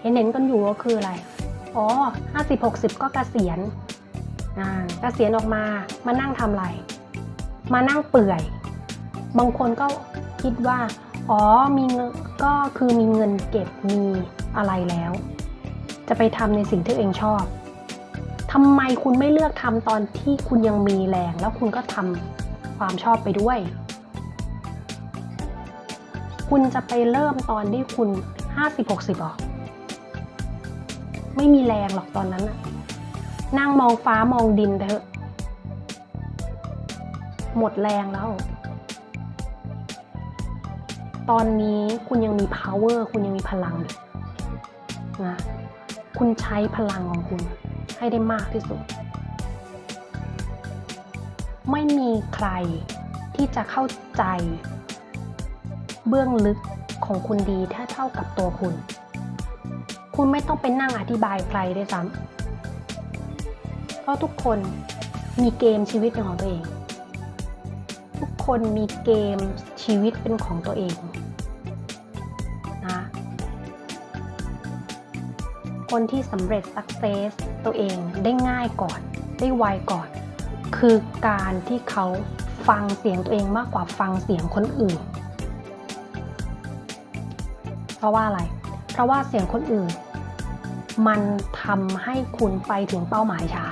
เห็นเห็นกันอยู่ก็คืออะไร อ๋อห้าสิบหกสิบก็เกษียณอ่าเกษียณออกมามานั่งทำอะไร มานั่งเปื่อย บางคนก็คิดว่า อ๋อมีเงินก็คือมีเงินเก็บมีอะไรแล้ว จะไปทำในสิ่งที่เองชอบทำไมคุณไม่เลือกทำตอนที่คุณยังมีแรง แล้วคุณก็ทำความชอบไปด้วย คุณจะไปเริ่มตอนที่คุณ 50-60หรอ ไม่มีแรงหรอกตอนนั้นน่ะนั่งมองฟ้ามองดินไปเถอะ หมดแรงแล้ว ตอนนี้คุณยังมี power คุณยังมีพลังนะคุณใช้พลังของคุณให้ได้มากที่สุด ไม่มีใครที่จะเข้าใจ เบื้องลึกของคุณดีถ้าเท่ากับตัวคุณ คุณไม่ต้องไปนั่งอธิบายใครด้วยซ้ำเพราะทุกคนมีเกมชีวิตเป็นของตัวเอง ทุกคนมีเกมชีวิตเป็นของตัวเองนะคนที่สำเร็จ success ตัวเองได้ง่ายก่อน ได้ไวก่อน คือการที่เขาฟังเสียงตัวเองมากกว่าฟังเสียงคนอื่น เพราะว่าอะไร เพราะว่าเสียงคนอื่น มันทำให้คุณไปถึงเป้าหมายช้า